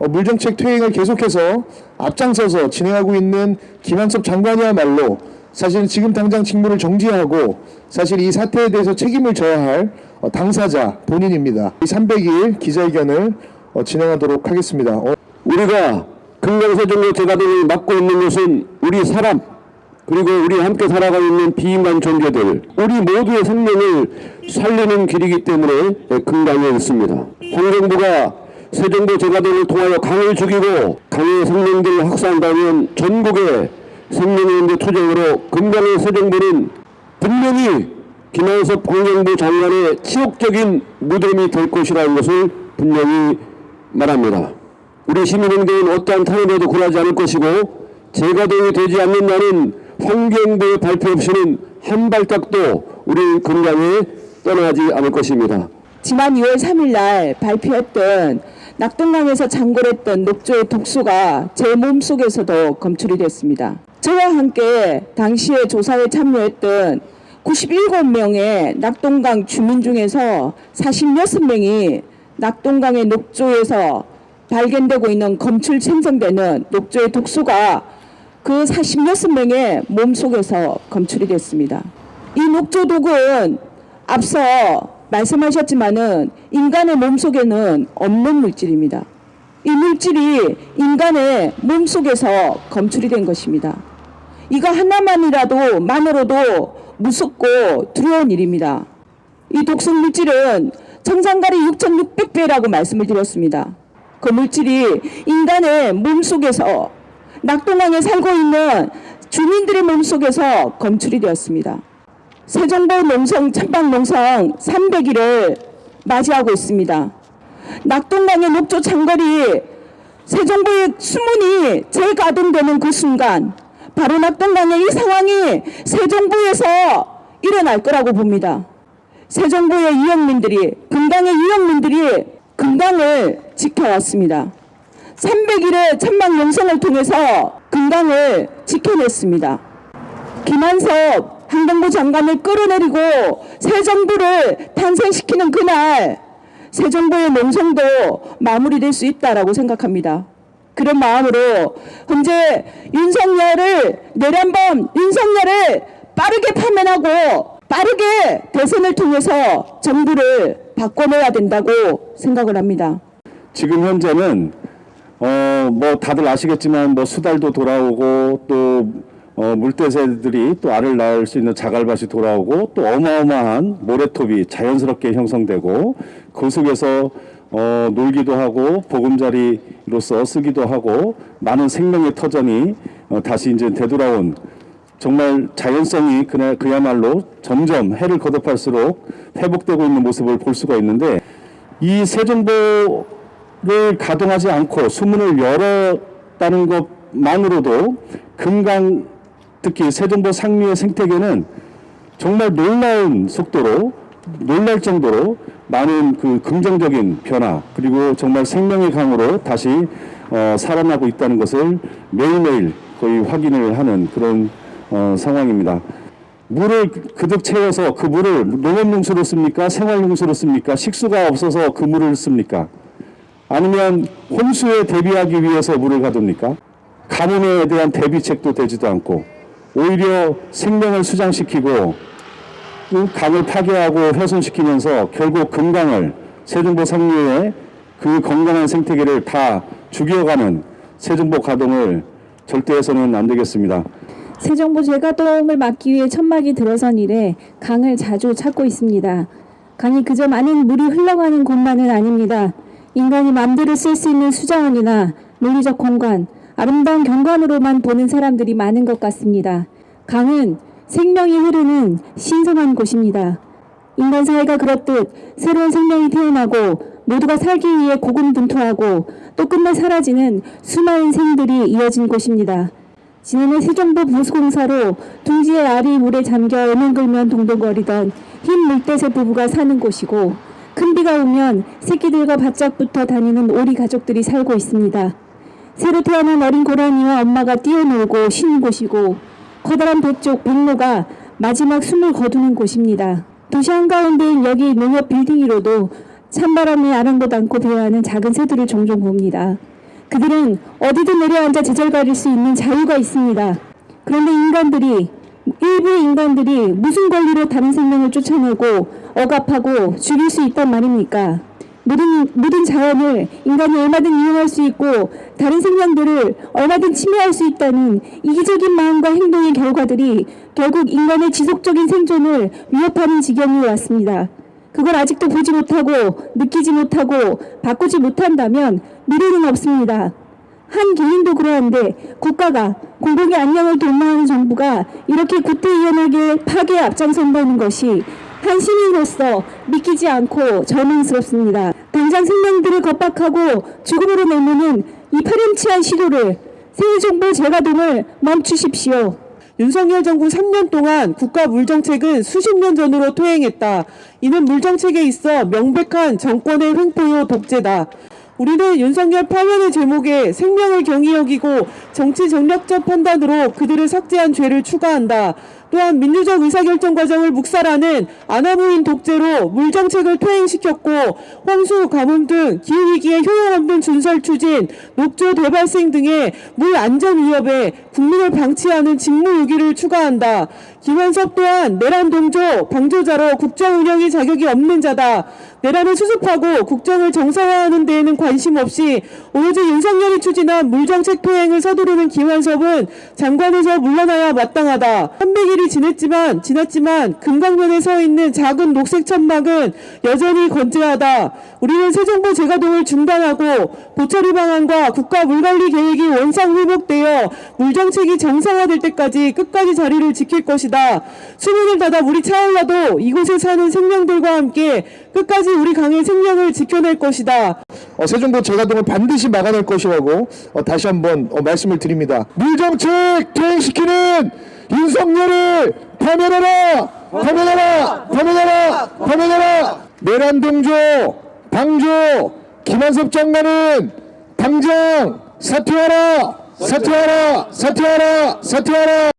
어, 물정책 퇴행을 계속해서 앞장서서 진행하고 있는 김한섭 장관이야말로 사실 지금 당장 직무를 정지하고 사실 이 사태에 대해서 책임을 져야 할 어, 당사자 본인입니다. 이 300일 기자회견을 어, 진행하도록 하겠습니다. 어, 우리가 금강세종로 재가동을 막고 있는 것은 우리 사람 그리고 우리 함께 살아가고 있는 비인간 존재들 우리 모두의 생명을 살리는 길이기 때문에 금강에 있습니다. 현 정부가 세종도 재가동을 통하여 강을 죽이고 강의 생명들을 확산한다면 전국의 생명인대 투쟁으로 금강의 세종부는 분명히 김한섭 환경부 장관의 치욕적인 무덤이 될 것이라는 것을 분명히 말합니다. 우리 시민행동은 어떠한 탄압에도 굴하지 않을 것이고 재가동이 되지 않는 날은 환경부의 발표 없이는 한 발짝도 우리 금강에 떠나지 않을 것입니다. 지난 2월 3일 날 발표했던 낙동강에서 장골했던 녹조의 독소가 제 몸속에서도 검출이 됐습니다. 저와 함께 당시에 조사에 참여했던 97명의 낙동강 주민 중에서 46명이 낙동강의 녹조에서 발견되고 있는 검출 생성되는 녹조의 독소가 그 46명의 몸속에서 검출이 됐습니다. 이 녹조독은 앞서 말씀하셨지만은 인간의 몸 속에는 없는 물질입니다. 이 물질이 인간의 몸 속에서 검출이 된 것입니다. 이거 하나만이라도 만으로도 무섭고 두려운 일입니다. 이 독성 물질은 청산가리 6,600배라고 말씀을 드렸습니다. 그 물질이 인간의 몸 속에서 낙동강에 살고 있는 주민들의 몸 속에서 검출이 되었습니다. 세종보 농성 천방 농성 300일을 맞이하고 있습니다. 낙동강의 녹조 장거리 세종보의 수문이 재가동되는 그 순간 바로 낙동강의 이 상황이 세종보에서 일어날 거라고 봅니다. 세종보의 유역민들이 금강의 유역민들이 금강을 지켜왔습니다. 300일의 천막 농성을 통해서 금강을 지켜냈습니다. 김한섭 환경부 장관을 끌어내리고 새 정부를 탄생시키는 그날 새 정부의 농성도 마무리될 수 있다라고 생각합니다. 그런 마음으로 현재 윤석열을 내란범 윤석열을 빠르게 파면하고 빠르게 대선을 통해서 정부를 바꿔내야 된다고 생각을 합니다. 지금 현재는 어 뭐 다들 아시겠지만 뭐 수달도 돌아오고 또 어, 물대새들이 또 알을 낳을 수 있는 자갈밭이 돌아오고 또 어마어마한 모래톱이 자연스럽게 형성되고 그 속에서 어, 놀기도 하고 보금자리로서 쓰기도 하고 많은 생명의 터전이 어, 다시 이제 되돌아온 정말 자연성이 그날 그야말로 점점 해를 거듭할수록 회복되고 있는 모습을 볼 수가 있는데 이 세정보를 가동하지 않고 수문을 열었다는 것만으로도 금강 특히 세정보 상류의 생태계는 정말 놀라운 속도로 놀랄 정도로 많은 그 긍정적인 변화 그리고 정말 생명의 강으로 다시 어, 살아나고 있다는 것을 매일매일 거의 확인을 하는 그런 어, 상황입니다. 물을 그득 채워서 그 물을 농업용수로 씁니까? 생활용수로 씁니까? 식수가 없어서 그 물을 씁니까? 아니면 홍수에 대비하기 위해서 물을 가둡니까? 가뭄에 대한 대비책도 되지도 않고 오히려 생명을 수장시키고 그 강을 파괴하고 훼손시키면서 결국 금강을 세종보 상류의 그 건강한 생태계를 다 죽여가는 세종보 가동을 절대 해서는 안 되겠습니다. 세정부 재가동을 막기 위해 천막이 들어선 이래 강을 자주 찾고 있습니다. 강이 그저 많은 물이 흘러가는 곳만은 아닙니다. 인간이 마음대로 쓸 수 있는 수자원이나 물리적 공간, 아름다운 경관으로만 보는 사람들이 많은 것 같습니다. 강은 생명이 흐르는 신성한 곳입니다. 인간 사회가 그렇듯 새로운 생명이 태어나고 모두가 살기 위해 고군분투하고 또 끝내 사라지는 수많은 생들이 이어진 곳입니다. 지난해 세종보 보수공사로 둥지의 알이 물에 잠겨 애명글면 동동거리던 흰 물대새 부부가 사는 곳이고 큰 비가 오면 새끼들과 바짝 붙어 다니는 오리 가족들이 살고 있습니다. 새로 태어난 어린 고라니와 엄마가 뛰어놀고 쉬는 곳이고 커다란 백족 백로가 마지막 숨을 거두는 곳입니다. 도시 한가운데인 여기 농업 빌딩 위로도 찬바람이 아랑곳 않고 배어하는 작은 새들을 종종 봅니다. 그들은 어디든 내려앉아 제절거릴 수 있는 자유가 있습니다. 그런데 인간들이 일부 인간들이 무슨 권리로 다른 생명을 쫓아내고 억압하고 죽일 수 있단 말입니까? 모든 모든 자연을 인간이 얼마든 이용할 수 있고 다른 생명들을 얼마든 침해할 수 있다는 이기적인 마음과 행동의 결과들이 결국 인간의 지속적인 생존을 위협하는 지경이 왔습니다. 그걸 아직도 보지 못하고 느끼지 못하고 바꾸지 못한다면 미래는 없습니다. 한 개인도 그러한데 국가가 공공의 안녕을 도모하는 정부가 이렇게 구태의연하게 파괴에 앞장선다는 것이 한 시민으로서 믿기지 않고 절망스럽습니다. 당장 생명들을 겁박하고 죽음으로 내모는 이 파렴치한 시도를 세계정보 재가동을 멈추십시오. 윤석열 정부 3년 동안 국가 물정책은 수십 년 전으로 퇴행했다. 이는 물정책에 있어 명백한 정권의 횡포요 독재다. 우리는 윤석열 파면의 제목에 생명을 경이 여기고 정치 정략적 판단으로 그들을 삭제한 죄를 추가한다. 또한 민주적 의사결정 과정을 묵살하는 아나무인 독재로 물정책을 퇴행시켰고 홍수, 가뭄 등 기후위기의 효용 없는 준설 추진, 녹조 대발생 등의 물 안전 위협에 국민을 방치하는 직무유기를 추가한다. 김현섭 또한 내란 동조, 방조자로 국정 운영의 자격이 없는 자다. 내란을 수습하고 국정을 정상화하는 데에는 관심 없이 오로지 윤석열이 추진한 물정책 퇴행을 서두르는 김한섭은 장관에서 물러나야 마땅하다. 300일이 지냈지만 지났지만 금강변에 서 있는 작은 녹색 천막은 여전히 건재하다. 우리는 새 정부 재가동을 중단하고 보처리 방안과 국가 물관리 계획이 원상 회복되어 물정책이 정상화될 때까지 끝까지 자리를 지킬 것이다. 수문을 닫아 물이 차올라도 이곳에 사는 생명들과 함께 끝까지 우리 강의 생명을 지켜낼 것이다. 어, 세종도 재가동을 반드시 막아낼 것이라고 어, 다시 한번 어, 말씀을 드립니다. 물정책 퇴행시키는 윤석열을 파면해라! 파면해라! 파면해라! 파면해라! 내란 동조, 방조, 김한섭 장관은 당장 사퇴하라! 사퇴하라! 사퇴하라! 사퇴하라!